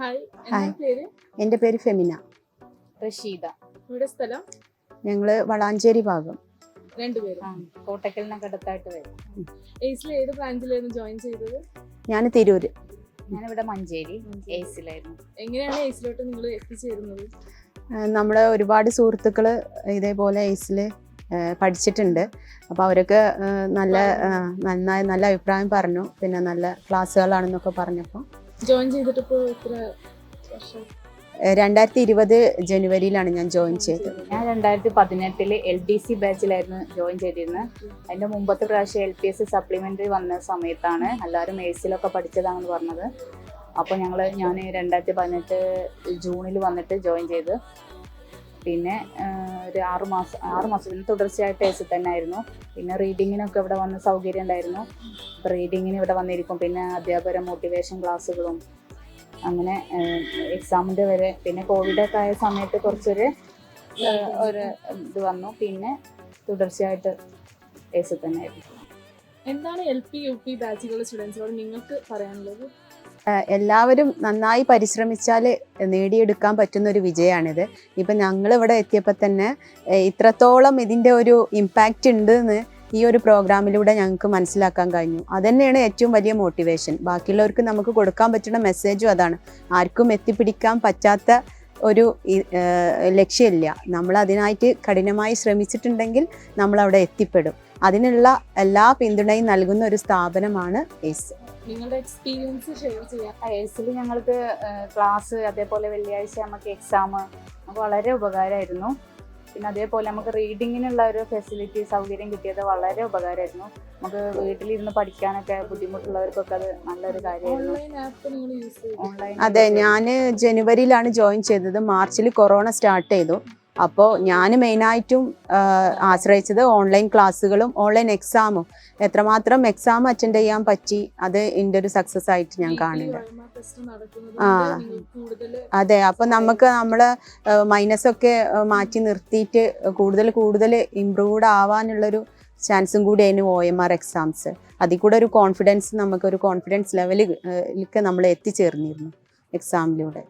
Hi hi. പേര്? എന്റെ പേര് ഫെമിന. റഷീദ. ഇവിടെ സ്ഥലം? ഞങ്ങൾ വളാഞ്ചേരി ഭാഗം. രണ്ടുപേരും. ആ, കോട്ടക്കലിനൊക്കെ അടുത്തായിട്ട് വരും. എയ്സിൽ ഏത് ബ്രാഞ്ചിലായിരുന്നു ജോയിൻ ചെയ്തത്? ഞാൻ തിരൂര്. ഞാനിവിടെ മഞ്ചേരി എയ്സിലായിരുന്നു എങ്ങനെയാണ് എയ്സിലോട്ട് നിങ്ങൾ എത്തിച്ചേരുന്നത്? നമ്മൾ ഒരുപാട് സുഹൃത്തുക്കൾ ഇതേപോലെ എയ്സിൽ പഠിച്ചിട്ടുണ്ട്. അപ്പോൾ അവരൊക്കെ നല്ല നന്നായി നല്ല അഭിപ്രായം പറഞ്ഞു. പിന്നെ നല്ല ക്ലാസ്സുകളാണെന്നൊക്കെ പറഞ്ഞപ്പോൾ ജോയിൻ ചെയ്തിട്ട് ഇപ്പോൾ എത്ര വർഷം? രണ്ടായിരത്തി ഇരുപത് ജനുവരിയിലാണ് ഞാൻ ജോയിൻ ചെയ്തത്. ഞാൻ രണ്ടായിരത്തി പതിനെട്ടിൽ എൽ ഡി സി ബാച്ചിലായിരുന്നു ജോയിൻ ചെയ്തിരുന്നത് അതിന്റെ മുമ്പത്തെ പ്രാവശ്യം എൽ പി എസ് സപ്ലിമെന്ററി വന്ന സമയത്താണ് എല്ലാവരും മേഴ്സിലൊക്കെ പഠിച്ചതാണെന്ന് പറഞ്ഞത്. അപ്പോൾ ഞങ്ങൾ ഞാൻ രണ്ടായിരത്തി പതിനെട്ട് ജൂണിൽ വന്നിട്ട് ജോയിൻ ചെയ്ത്. പിന്നെ ഒരു ആറ് മാസം ആറ് മാസത്തിന് തുടർച്ചയായിട്ട് എസ് തന്നെ ആയിരുന്നു പിന്നെ റീഡിങ്ങിനൊക്കെ ഇവിടെ വന്ന സൗകര്യം ഉണ്ടായിരുന്നു. അപ്പോൾ റീഡിങ്ങിന് ഇവിടെ വന്നിരിക്കും. പിന്നെ അധ്യാപകരെ മോട്ടിവേഷൻ ക്ലാസ്സുകളും അങ്ങനെ എക്സാമിന്റെ വരെ. പിന്നെ കോവിഡൊക്കെ ആയ സമയത്ത് കുറച്ചൊരു ഒരു ഇത് വന്നു. പിന്നെ തുടർച്ചയായിട്ട് എസ് തന്നെ ആയിരുന്നു എന്താണ് എൽ പി യു പി ബാച്ചുകളുടെ സ്റ്റുഡൻസിനോട് നിങ്ങൾക്ക് പറയാനുള്ളത്? എല്ലാവരും നന്നായി പരിശ്രമിച്ചാൽ നേടിയെടുക്കാൻ പറ്റുന്ന ഒരു വിജയമാണിത്. ഇപ്പം ഞങ്ങൾ ഇവിടെ എത്തിയപ്പോൾ തന്നെ ഇത്രത്തോളം ഇതിന്റെ ഒരു ഇമ്പാക്റ്റ് ഉണ്ട് എന്ന് ഈ ഒരു പ്രോഗ്രാമിലൂടെ ഞങ്ങൾക്ക് മനസ്സിലാക്കാൻ കഴിഞ്ഞു. അതന്നെയാണ് ഏറ്റവും വലിയ മോട്ടിവേഷൻ ബാക്കിയുള്ളവർക്ക് നമുക്ക് കൊടുക്കാൻ പറ്റുന്ന മെസ്സേജും അതാണ്. ആർക്കും എത്തിപ്പിടിക്കാൻ പറ്റാത്ത ഒരു ലക്ഷ്യമില്ല. നമ്മൾ അതിനായിട്ട് കഠിനമായി ശ്രമിച്ചിട്ടുണ്ടെങ്കിൽ നമ്മൾ അവിടെ എത്തിപ്പെടും. അതിനുള്ള എല്ലാ പിന്തുണയും നൽകുന്ന ഒരു സ്ഥാപനമാണ് എയ്സ് നിങ്ങളുടെ എക്സ്പീരിയൻസ് ഷെയർ ചെയ്യാം. എയ്സിൽ ഞങ്ങൾക്ക് ക്ലാസ് അതേപോലെ വെള്ളിയാഴ്ച നമുക്ക് എക്സാം വളരെ ഉപകാരമായിരുന്നു. പിന്നെ അതേപോലെ നമുക്ക് റീഡിങ്ങിനുള്ള ഒരു ഫെസിലിറ്റി സൗകര്യം കിട്ടിയത് വളരെ ഉപകാരമായിരുന്നു. നമുക്ക് വീട്ടിലിരുന്ന് പഠിക്കാനൊക്കെ ബുദ്ധിമുട്ടുള്ളവർക്കൊക്കെ അത് നല്ലൊരു കാര്യമായിരുന്നു. ഓൺലൈൻ ആപ്പ് നിങ്ങൾ യൂസ് ചെയ്തു അതെ ഞാൻ ജനുവരിയിലാണ് ജോയിൻ ചെയ്തത്. മാർച്ചിൽ കൊറോണ സ്റ്റാർട്ട് ചെയ്തു. അപ്പോൾ ഞാൻ മെയിനായിട്ടും ആശ്രയിച്ചത് ഓൺലൈൻ ക്ലാസ്സുകളും ഓൺലൈൻ എക്സാമും എത്രമാത്രം എക്സാം അറ്റൻഡ് ചെയ്യാൻ പറ്റി അത് എന്റെ ഒരു സക്സസ് ആയിട്ട് ഞാൻ കാണില്ല. ആ. അതെ അപ്പം നമുക്ക് നമ്മൾ മൈനസൊക്കെ മാറ്റി നിർത്തിയിട്ട് കൂടുതൽ കൂടുതൽ ഇമ്പ്രൂവ്ഡ് ആവാനുള്ളൊരു ചാൻസും കൂടി അതിന് ഒ എം ആർ എക്സാംസ് അതിൽ കൂടെ ഒരു കോൺഫിഡൻസ് നമുക്കൊരു കോൺഫിഡൻസ് ലെവലിലേക്ക് നമ്മൾ എത്തിച്ചേർന്നിരുന്നു എക്സാമിലൂടെ